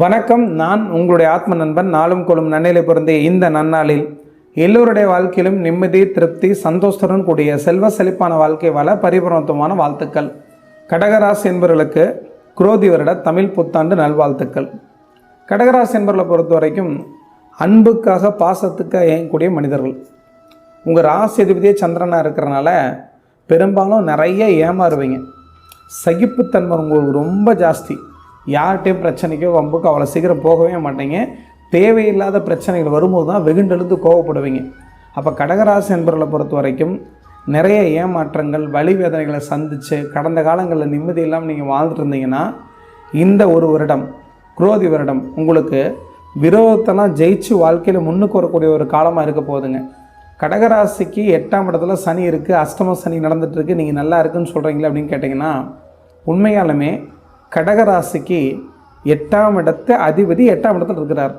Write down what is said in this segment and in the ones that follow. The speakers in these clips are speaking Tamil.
வணக்கம் நான் உங்களுடைய ஆத்ம நண்பன் நாளும் கொள்ளும் நன்னிலை பொருந்திய இந்த நன்னாளில் எல்லோருடைய வாழ்க்கையிலும் நிம்மதி திருப்தி சந்தோஷத்துடன் கூடிய செல்வ செழிப்பான வாழ்க்கை வள பரிபூர்ணத்துவமான வாழ்த்துக்கள். கடகராசி என்பவர்களுக்கு குரோதி வருட தமிழ் புத்தாண்டு நல்வாழ்த்துக்கள். கடகராசி என்பவர்களை பொறுத்த வரைக்கும் அன்புக்காக பாசத்துக்காக இயங்கக்கூடிய மனிதர்கள். உங்கள் ராசி அதிபதியே சந்திரனாக இருக்கிறனால பெரும்பாலும் நிறைய ஏமாறுவீங்க. சகிப்புத்தன்மை உங்களுக்கு ரொம்ப ஜாஸ்தி. யார்கிட்டையும் பிரச்சனைக்கோ வம்புக்கோ அவ்வளோ சீக்கிரம் போகவே மாட்டீங்க. தேவையில்லாத பிரச்சனைகள் வரும்போது தான் வெகுண்டெழுந்து கோவப்படுவீங்க. அப்போ கடகராசி என்பவர்களை பொறுத்த வரைக்கும் நிறைய ஏமாற்றங்கள் வழி வேதனைகளை சந்தித்து கடந்த காலங்களில் நிம்மதி இல்லாமல் நீங்கள் வாழ்ந்துட்டு இருந்தீங்கன்னா இந்த ஒரு வருடம் குரோதி வருடம் உங்களுக்கு விரோதத்தெல்லாம் ஜெயிச்சு வாழ்க்கையில் முன்னுக்கு வரக்கூடிய ஒரு காலமாக இருக்க போகுதுங்க. கடகராசிக்கு எட்டாம் இடத்துல சனி இருக்குது அஷ்டம சனி நடந்துகிட்ருக்கு நீங்கள் நல்லா இருக்குன்னு சொல்கிறீங்களே அப்படின்னு கேட்டிங்கன்னா உண்மையாலுமே கடகராசிக்கு எட்டாம் இடத்து அதிபதி எட்டாம் இடத்துல இருக்கிறார்.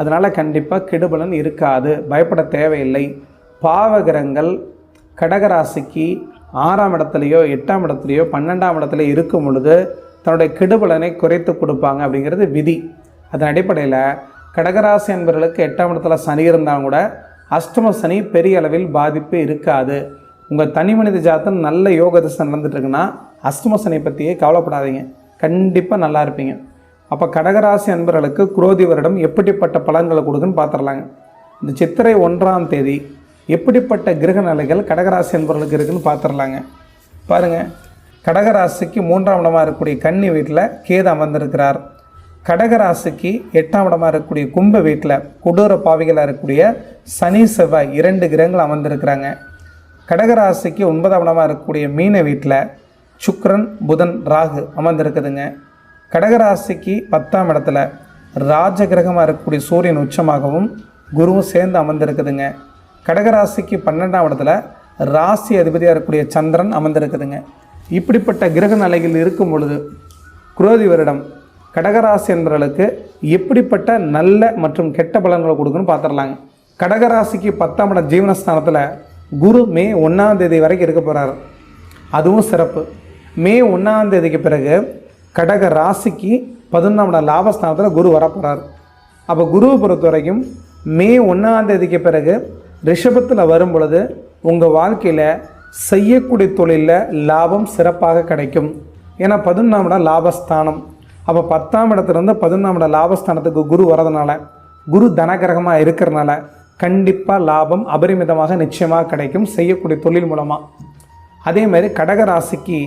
அதனால் கண்டிப்பாக கெடுபலன் இருக்காது. பயப்பட தேவையில்லை. பாவகிரகங்கள் கடகராசிக்கு ஆறாம் இடத்துலையோ எட்டாம் இடத்துலையோ பன்னெண்டாம் இடத்துல இருக்கும் பொழுது தன்னுடைய கெடுபலனை குறைத்து கொடுப்பாங்க அப்படிங்கிறது விதி. அதன் அடிப்படையில் கடகராசி என்பவர்களுக்கு எட்டாம் இடத்துல சனி இருந்தாலும் கூட அஷ்டம சனி பெரிய அளவில் பாதிப்பு இருக்காது. உங்கள் தனி மனித ஜாதம் நல்ல யோக திசை நடந்துட்டு இருக்குன்னா அஷ்டம சனி பற்றியே கவலைப்படாதீங்க. கண்டிப்பாக நல்லா இருப்பீங்க. அப்போ கடகராசி அன்பர்களுக்கு குரோதி வருடம் எப்படிப்பட்ட பலன்களை கொடுக்குன்னு பார்த்துடலாங்க இந்த சித்திரை ஒன்றாம் தேதி எப்படிப்பட்ட கிரக நிலைகள் கடகராசி அன்பர்களுக்கு இருக்குதுன்னு பார்த்துடலாங்க பாருங்கள் கடகராசிக்கு மூன்றாம் இடமாக இருக்கக்கூடிய கன்னி வீட்டில் கேது அமர்ந்திருக்கிறார். கடகராசிக்கு எட்டாம் இடமாக இருக்கக்கூடிய கும்ப வீட்டில் கொடூர பாவிகளாக இருக்கக்கூடிய சனி செவ்வாய் இரண்டு கிரகங்கள் அமர்ந்திருக்கிறாங்க. கடகராசிக்கு ஒன்பதாம் இடமாக இருக்கக்கூடிய மீன வீட்டில் சுக்ரன் புதன் ராகு அமர்ந்திருக்குதுங்க. கடகராசிக்கு பத்தாம் இடத்துல ராஜ கிரகமாக இருக்கக்கூடிய சூரியன் உச்சமாகவும் குருவும் சேர்ந்து அமர்ந்திருக்குதுங்க. கடகராசிக்கு பன்னெண்டாம் இடத்துல ராசி அதிபதியாக இருக்கக்கூடிய சந்திரன் அமர்ந்திருக்குதுங்க. இப்படிப்பட்ட கிரக நிலையில் இருக்கும் பொழுது குரோதி வருடம் கடகராசி என்பவர்களுக்கு எப்படிப்பட்ட நல்ல மற்றும் கெட்ட பலன்களை கொடுக்குன்னு பார்த்துடலாங்க. கடகராசிக்கு பத்தாம் இடம் ஜீவனஸ்தானத்தில் குரு மே ஒன்றாம் தேதி வரைக்கும் இருக்க போகிறாரு அதுவும் சிறப்பு. மே ஒன்றாம் தேதிக்கு பிறகு கடக ராசிக்கு பதினொன்றாம் லாபஸ்தானத்தில் குரு வரப்போகிறார் அப்போ குருவை பொறுத்த வரைக்கும் மே ஒன்றாம் தேதிக்கு பிறகு ரிஷபத்தில் வரும் பொழுது உங்கள் வாழ்க்கையில் செய்யக்கூடிய தொழிலில் லாபம் சிறப்பாக கிடைக்கும். ஏன்னா பதினொன்றாம் இடம் லாபஸ்தானம். அப்போ பத்தாம் இடத்துலேருந்து பதினொன்றாம் இடம் லாபஸ்தானத்துக்கு குரு வரதுனால குரு தனகிரகமாக இருக்கிறனால கண்டிப்பாக லாபம் அபரிமிதமாக நிச்சயமாக கிடைக்கும் செய்யக்கூடிய தொழில் மூலமாக அதே மாதிரி கடக ராசிக்கு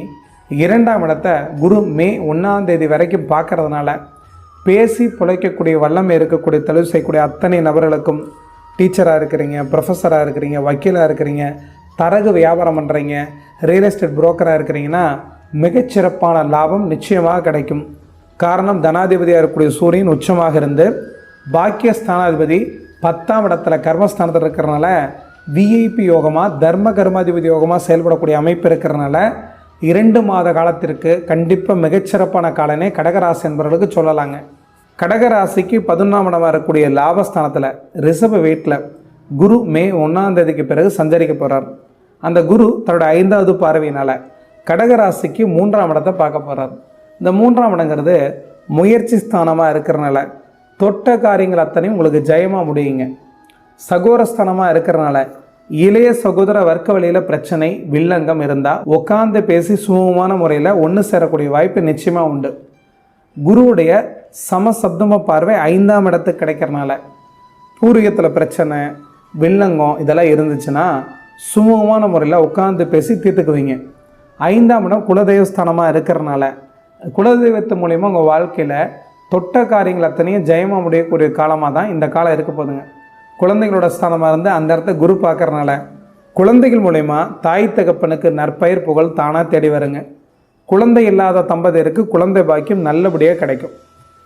இரண்டாம் இடத்தை குரு மே ஒன்றாம் தேதி வரைக்கும் பார்க்கறதுனால பேசி பிழைக்கக்கூடிய வல்லமை இருக்கக்கூடிய தெளிவு செய்யக்கூடிய அத்தனை நபர்களுக்கும் டீச்சராக இருக்கிறீங்க ப்ரொஃபஸராக இருக்கிறீங்க வக்கீலாக இருக்கிறீங்க தரகு வியாபாரம் பண்ணுறீங்க ரியல் எஸ்டேட் புரோக்கராக இருக்கிறீங்கன்னா மிகச்சிறப்பான லாபம் நிச்சயமாக கிடைக்கும். காரணம் தனாதிபதியாக இருக்கக்கூடிய சூரியன் உச்சமாக இருந்து பாக்கியஸ்தானாதிபதி பத்தாம் இடத்துல கர்மஸ்தானத்தில் இருக்கிறனால விஐபி யோகமாக தர்ம கர்மாதிபதி யோகமாக செயல்படக்கூடிய அமைப்பு இருக்கிறனால இரண்டு மாத காலத்திற்கு கண்டிப்பாக மிகச்சிறப்பான காலனே கடகராசி என்பவர்களுக்கு சொல்லலாங்க. கடகராசிக்கு பதினொன்றாம் இடமாக இருக்கக்கூடிய லாபஸ்தானத்தில் ரிசர்வ் வீட்டில் குரு மே ஒன்றாம் தேதிக்கு பிறகு சஞ்சரிக்க போகிறார் அந்த குரு தன்னோட ஐந்தாவது பார்வையினால் கடகராசிக்கு மூன்றாம் இடத்தை பார்க்க போகிறார் இந்த மூன்றாம் இடங்கிறது முயற்சி ஸ்தானமாக இருக்கிறனால தொட்ட காரியங்கள் அத்தனையும் உங்களுக்கு ஜெயமாக முடியுங்க. சகோரஸ்தானமாக இருக்கிறனால இளைய சகோதர வர்க்க வழியில் பிரச்சனை வில்லங்கம் இருந்தால் உட்காந்து பேசி சுமூகமான முறையில் ஒன்று சேரக்கூடிய வாய்ப்பு நிச்சயமாக உண்டு. குருவுடைய சமசப்தம பார்வை ஐந்தாம் இடத்துக்கு கிடைக்கிறனால பூர்வீகத்தில் பிரச்சனை வில்லங்கம் இதெல்லாம் இருந்துச்சுன்னா சுமூகமான முறையில் உட்காந்து பேசி தீர்த்துக்குவீங்க. ஐந்தாம் இடம் குலதெய்வஸ்தானமாக இருக்கிறனால குலதெய்வத்து மூலிமா உங்கள் வாழ்க்கையில் தொட்ட காரியங்கள் அத்தனையும் ஜெயமாக முடியக்கூடிய காலமாக தான் இந்த காலம் இருக்க போதுங்க குழந்தைகளோட ஸ்தானமாக இருந்து அந்த இடத்த குரு பார்க்குறனால குழந்தைகள் மூலயமா தாய் தகப்பனுக்கு நற்பெயர் புகழ் தானாக தேடி வருங்க. குழந்தை இல்லாத தம்பதியருக்கு குழந்தை பாக்கியம் நல்லபடியாக கிடைக்கும்.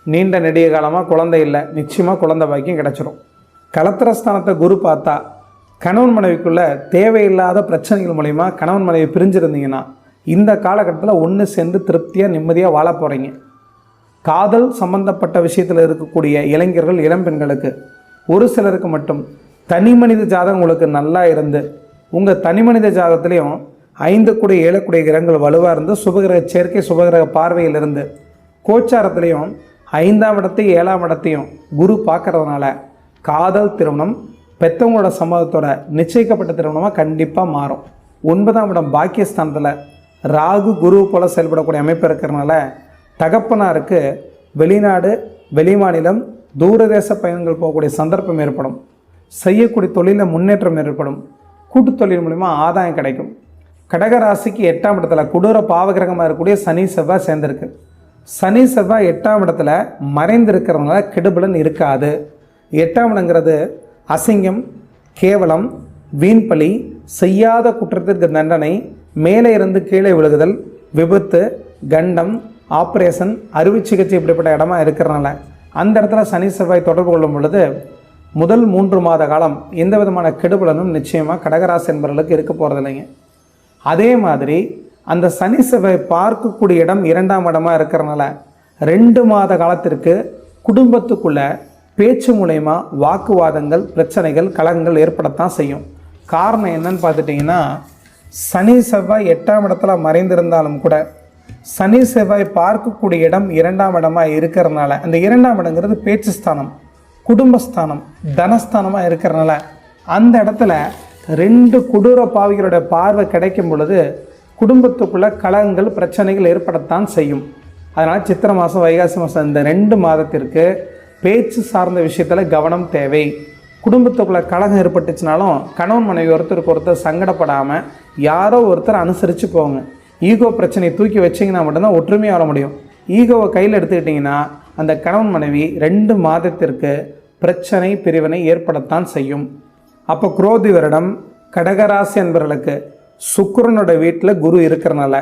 நீண்ட நெடிய காலமாக குழந்தை இல்லை நிச்சயமாக குழந்தை பாக்கியம் கிடைச்சிரும். கலத்திரஸ்தானத்தை குரு பார்த்தா கணவன் மனைவிக்குள்ளே தேவையில்லாத பிரச்சனைகள் மூலயமா கணவன் மனைவி பிரிஞ்சிருந்தீங்கன்னா இந்த காலகட்டத்தில் ஒன்று சேர்ந்து திருப்தியாக நிம்மதியாக வாழ போகிறீங்க காதல் சம்பந்தப்பட்ட விஷயத்தில் இருக்கக்கூடிய இளைஞர்கள் இளம்பெண்களுக்கு ஒரு சிலருக்கு மட்டும் தனி மனித ஜாதகம் உங்களுக்கு நல்லா இருந்து உங்கள் தனி மனித ஜாதகத்துலேயும் ஐந்து கூடிய ஏழு கூடிய கிரகங்கள் வலுவாக இருந்து சுபகிரக சேர்க்கை சுபகிரக பார்வையிலிருந்து கோச்சாரத்துலேயும் ஐந்தாம் இடத்தையும் ஏழாம் இடத்தையும் குரு பார்க்கறதுனால காதல் திருமணம் பெத்தவங்களோட சம்மதத்தோட நிச்சயிக்கப்பட்ட திருமணமாக கண்டிப்பாக மாறும். ஒன்பதாம் இடம் பாக்கியஸ்தானத்தில் ராகு குரு போல் செயல்படக்கூடிய அமைப்பு இருக்கிறனால தகப்பனாருக்கு வெளிநாடு வெளிமாநிலம் தூரதேச பயணங்கள் போகக்கூடிய சந்தர்ப்பம் ஏற்படும். செய்யக்கூடிய தொழிலில் முன்னேற்றம் ஏற்படும். கூட்டுத் தொழில் மூலிமா ஆதாயம் கிடைக்கும். கடகராசிக்கு எட்டாம் இடத்துல கொடூர பாவகிரகமாக இருக்கக்கூடிய சனி செவ்வாய் சேர்ந்திருக்கு. சனி செவ்வாய் எட்டாம் இடத்துல மறைந்திருக்கிறதுனால கெடுபலன் இருக்காது. எட்டாம் இடங்கிறது அசிங்கம் கேவலம் வீண்பலி செய்யாத குற்றத்திற்கு தண்டனை மேலே இருந்து கீழே விழுகுதல் விபத்து கண்டம் ஆப்ரேஷன் அறுவை சிகிச்சை இப்படிப்பட்ட இடமா இருக்கிறனால அந்த இடத்துல சனி செவ்வாய் தொடர்பு கொள்ளும் பொழுது முதல் மூன்று மாத காலம் எந்த விதமான கெடுபலனும் நிச்சயமாக கடகராசி என்பவர்களுக்கு இருக்க போகிறதில்லைங்க அதே மாதிரி அந்த சனி செவ்வாய் பார்க்கக்கூடிய இடம் இரண்டாம் இடமாக இருக்கிறனால ரெண்டு மாத காலத்திற்கு குடும்பத்துக்குள்ள பேச்சு மூலயமா வாக்குவாதங்கள் பிரச்சனைகள் கலகங்கள் ஏற்படத்தான் செய்யும். காரணம் என்னன்னு பார்த்துட்டிங்கன்னா சனி செவ்வாய் எட்டாம் இடத்துல மறைந்திருந்தாலும் கூட சனி செவ்வாய் பார்க்கக்கூடிய இடம் இரண்டாம் இடமாக இருக்கிறனால அந்த இரண்டாம் இடங்கிறது பேச்சு ஸ்தானம் குடும்பஸ்தானம் தனஸ்தானமாக இருக்கிறனால அந்த இடத்துல ரெண்டு கொடூர பாவிகளுடைய பார்வை கிடைக்கும் பொழுது குடும்பத்துக்குள்ள கலகங்கள் பிரச்சனைகள் ஏற்படத்தான் செய்யும். அதனால் சித்திர மாதம் வைகாசி மாதம் இந்த ரெண்டு மாதத்திற்கு பேச்சு சார்ந்த விஷயத்தில் கவனம் தேவை. குடும்பத்துக்குள்ளே கலகம் ஏற்பட்டுச்சுனாலும் கணவன் மனைவி ஒருத்தருக்கு ஒருத்தர் சங்கடப்படாமல் யாரோ ஒருத்தர் அனுசரித்து போங்க. ஈகோ பிரச்சனையை தூக்கி வச்சிங்கன்னா மட்டும்தான் ஒற்றுமையாக வர முடியும். ஈகோவை கையில் எடுத்துக்கிட்டிங்கன்னா அந்த கணவன் மனைவி ரெண்டு மாதத்திற்கு பிரச்சனை பிரிவினை ஏற்படத்தான் செய்யும். அப்போ குரோதி வருடம் கடகராசி என்பவர்களுக்கு சுக்கரனோட வீட்டில் குரு இருக்கிறனால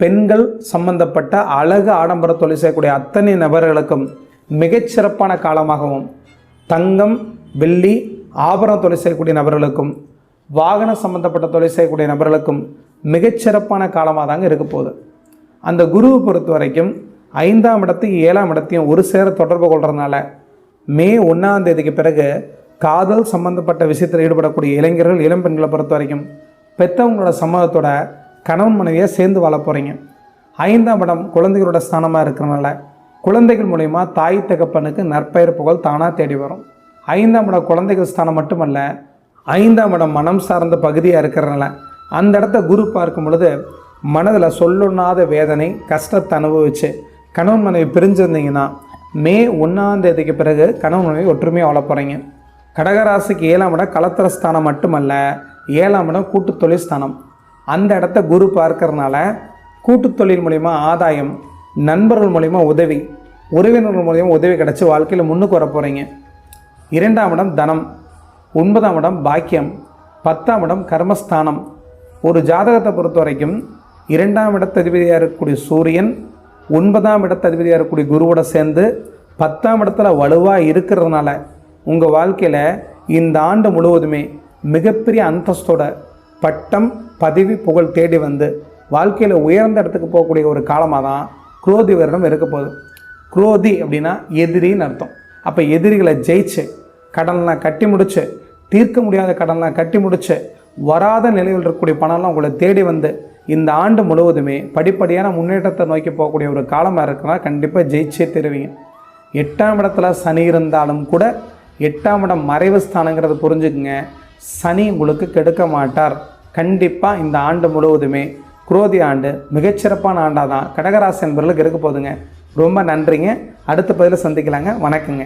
பெண்கள் சம்பந்தப்பட்ட அழகு ஆடம்பர தொழில் செய்யக்கூடிய அத்தனை நபர்களுக்கும் மிகச்சிறப்பான காலமாகவும் தங்கம் வெள்ளி ஆபரண தொழில் செய்யக்கூடிய நபர்களுக்கும் வாகன சம்பந்தப்பட்ட தொழில் செய்யக்கூடிய நபர்களுக்கும் மிகச்சிறப்பான காலமாக தாங்க இருக்க போகுது. அந்த குருவை பொறுத்த வரைக்கும் ஐந்தாம் இடத்தையும் ஏழாம் இடத்தையும் ஒரு சேர தொடர்பு கொள்கிறதுனால மே ஒன்றாம் தேதிக்கு பிறகு காதல் சம்பந்தப்பட்ட விஷயத்தில் ஈடுபடக்கூடிய இளைஞர்கள் இளம்பெண்களை பொறுத்த வரைக்கும் பெற்றவங்களோட சம்மதத்தோட கணவன் மனைவியாக சேர்ந்து வாழ போகிறீங்க ஐந்தாம் இடம் குழந்தைகளோட ஸ்தானமாக இருக்கிறனால குழந்தைகள் மூலயமா தாய் தகப்பனுக்கு நற்பெயர் புகழ் தானாக தேடி வரும். ஐந்தாம் இடம் குழந்தைகள் ஸ்தானம் மட்டுமல்ல ஐந்தாம் இடம் மனம் சார்ந்த பகுதியாக இருக்கிறனால அந்த இடத்த குரு பார்க்கும் பொழுது மனதில் சொல்லொண்ணாத வேதனை கஷ்டத்தை அனுபவிச்சு கணவன் மனைவி பிரிஞ்சிருந்தீங்கன்னா மே ஒன்றாம் தேதிக்கு பிறகு கணவன் மனைவி ஒற்றுமையாக வாழ போகிறீங்க கடகராசிக்கு ஏழாம் இடம் கலத்திர ஸ்தானம் மட்டுமல்ல ஏழாம் இடம் கூட்டுத் தொழில் ஸ்தானம். அந்த இடத்த குரு பார்க்கறனால கூட்டுத் தொழில் மூலிமா ஆதாயம் நண்பர்கள் மூலிமா உதவி உறவினர்கள் மூலிமா உதவி கிடச்சி வாழ்க்கையில் முன்னுக்கு வர போகிறீங்க இரண்டாம் இடம் தனம் ஒன்பதாம் இடம் பாக்கியம் பத்தாம் இடம் கர்மஸ்தானம். ஒரு ஜாதகத்தை பொறுத்த வரைக்கும் இரண்டாம் இடத்ததிபதியாக இருக்கக்கூடிய சூரியன் ஒன்பதாம் இடத்ததிபதியாக இருக்கக்கூடிய குருவோட சேர்ந்து பத்தாம் இடத்துல வலுவாக இருக்கிறதுனால உங்கள் வாழ்க்கையில் இந்த ஆண்டு முழுவதுமே மிகப்பெரிய அந்தஸ்தோட பட்டம் பதவி புகழ் தேடி வந்து வாழ்க்கையில் உயர்ந்த இடத்துக்கு போகக்கூடிய ஒரு காலமாக தான் குரோதி வருடம் இருக்க போகுது. குரோதி அப்படின்னா எதிரின்னு அர்த்தம். அப்போ எதிரிகளை ஜெயிச்சு கடன்லாம் கட்டி முடிச்சு தீர்க்க முடியாத கடன்லாம் கட்டி முடிச்சு வராத நிலையில் இருக்கக்கூடிய பணம்லாம் உங்களை தேடி வந்து இந்த ஆண்டு முழுவதுமே படிப்படியான முன்னேற்றத்தை நோக்கி போகக்கூடிய ஒரு காலமாக இருக்குன்னா கண்டிப்பாக ஜெயிச்சே தருவீங்க. எட்டாம் இடத்துல சனி இருந்தாலும் கூட எட்டாம் இடம் மறைவு ஸ்தானங்கிறது புரிஞ்சுக்குங்க. சனி உங்களுக்கு கெடுக்க மாட்டார். கண்டிப்பாக இந்த ஆண்டு முழுவதுமே குரோதி ஆண்டு மிகச்சிறப்பான ஆண்டாக தான் கடகராசி என்பவர்களுக்கு இருக்க போகுதுங்க ரொம்ப நன்றிங்க. அடுத்த பதில சந்திக்கலாங்க. வணக்கங்க.